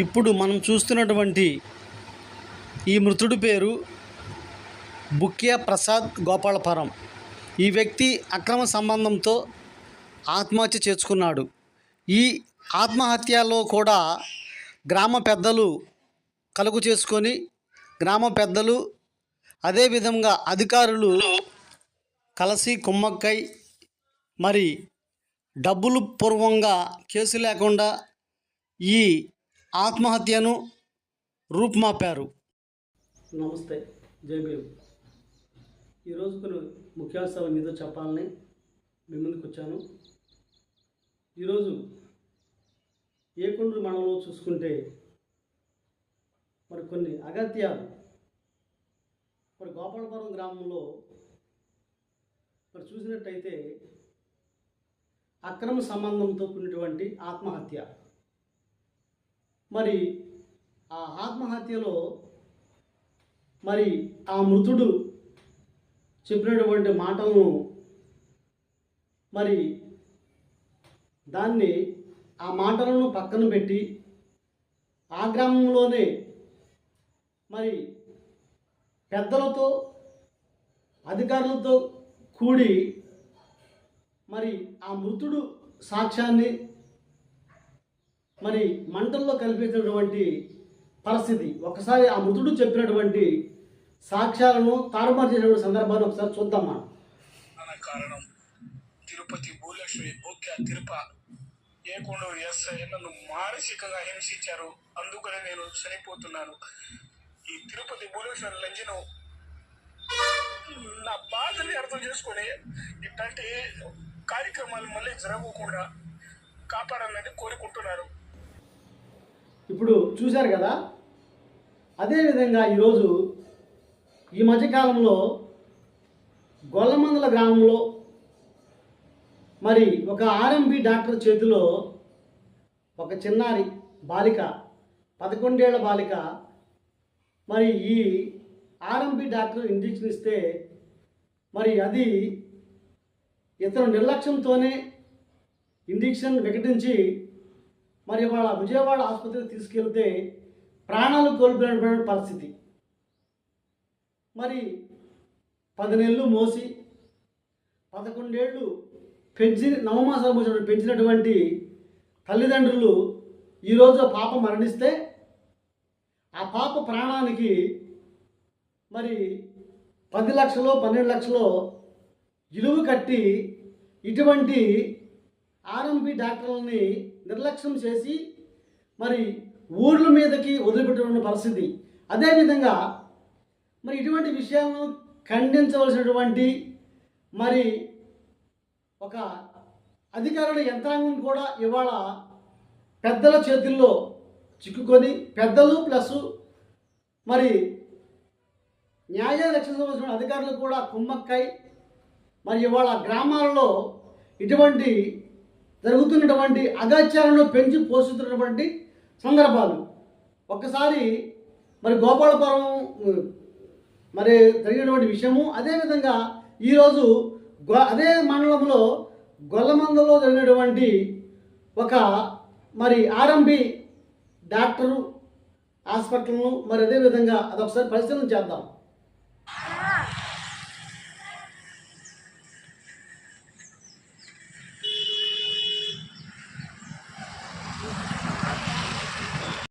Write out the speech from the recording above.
ఇప్పుడు మనం చూస్తున్నటువంటి ఈ మృతుడి పేరు బుక్యా ప్రసాద్ గోపాలపురం. ఈ వ్యక్తి అక్రమ సంబంధంతో ఆత్మహత్య చేసుకున్నాడు. ఈ ఆత్మహత్యలో కూడా గ్రామ పెద్దలు కలుగు చేసుకొని గ్రామ పెద్దలు అదేవిధంగా అధికారులు కలిసి కుమ్మక్కై మరి డబ్బులు పూర్వంగా కేసు లేకుండా ఈ ఆత్మహత్యను రూపుమాపారు. నమస్తే జై ఈరోజు కొన్ని ముఖ్యాంశాల మీద చెప్పాలని మీ ముందుకు వచ్చాను ఈరోజు ఏకొండ్రు మండలంలో చూసుకుంటే మరి కొన్ని అగత్యాలు. మరి గోపాలపురం గ్రామంలో మరి చూసినట్టయితే అక్రమ సంబంధంతో కూడినటువంటి ఆత్మహత్య. మరి ఆ ఆత్మహత్యలో మరి ఆ మృతుడు చెప్పినటువంటి మాటలను మరి దాన్ని ఆ మాటలను పక్కన పెట్టి ఆ గ్రామంలోనే మరి పెద్దలతో అధికారులతో కూడి మరి ఆ మృతుడు సాక్ష్యాన్ని మరి మంటల్లో కల్పించినటువంటి పరిస్థితి. ఒకసారి ఆ మృతుడు చెప్పినటువంటి సాక్ష్యాలను తారుమారు చేసినటువంటి సందర్భాన్ని ఒకసారి చూద్దాం మనం. కారణం తిరుపతి భూలక్ష్మి ముఖ్య తిరుప ఏకొండూరు ఎస్ఐ నన్ను మానసికంగా హింసించారు. అందుకనే నేను చనిపోతున్నాను. ఈ తిరుపతి భూలక్ష్మి లంజను నా బాధని అర్థం చేసుకొని ఇట్లాంటి కార్యక్రమాలు మళ్ళీ జరగకుండా కాపాడాలని కోరుకుంటున్నారు ఇప్పుడు చూశారు కదా? అదేవిధంగా ఈరోజు ఈ మధ్యకాలంలో గొల్లమందల గ్రామంలో మరి ఒక ఆర్ఎంబి డాక్టర్ చేతిలో ఒక చిన్నారి బాలిక పదకొండేళ్ళ బాలిక మరి ఈ ఆర్ఎంపి డాక్టర్ ఇంజెక్షన్ ఇస్తే మరి అది ఇతను నిర్లక్ష్యంతోనే ఇంజెక్షన్ వికటించి మరి వాళ్ళ విజయవాడ ఆసుపత్రికి తీసుకెళ్తే ప్రాణాలు కోల్పోయినటువంటి పరిస్థితి. మరి పది నెలలు మోసి పదకొండేళ్ళు పెంచి నవమాసాలు మోసినటువంటి పెంచినటువంటి తల్లిదండ్రులు ఈరోజు ఆ పాప మరణిస్తే ఆ పాప ప్రాణానికి మరి పది లక్షలో పన్నెండు లక్షలు ఇలువ కట్టి ఇటువంటి ఆర్ఎంపి డాక్టర్లని నిర్లక్ష్యం చేసి మరి ఊర్ల మీదకి వదిలిపెట్టిన పరిస్థితి. అదేవిధంగా మరి ఇటువంటి విషయాలను ఖండించవలసినటువంటి మరి ఒక అధికారుల యంత్రాంగం కూడా ఇవాళ పెద్దల చేతుల్లో చిక్కుకొని పెద్దలు ప్లస్ మరి న్యాయ రక్షించవలసిన అధికారులు కూడా కుమ్మక్కై మరి ఇవాళ గ్రామాలలో ఇటువంటి జరుగుతున్నటువంటి అగత్యాలను పెంచి పోషిస్తున్నటువంటి సందర్భాలు. ఒక్కసారి మరి గోపాలపురం మరి జరిగినటువంటి విషయము అదేవిధంగా ఈరోజు గో అదే మండలంలో గొల్లమందలో జరిగినటువంటి ఒక మరి ఆర్ఎంబి డాక్టరు హాస్పిటల్ను మరి అదేవిధంగా అదొకసారి పరిశీలన చేద్దాం.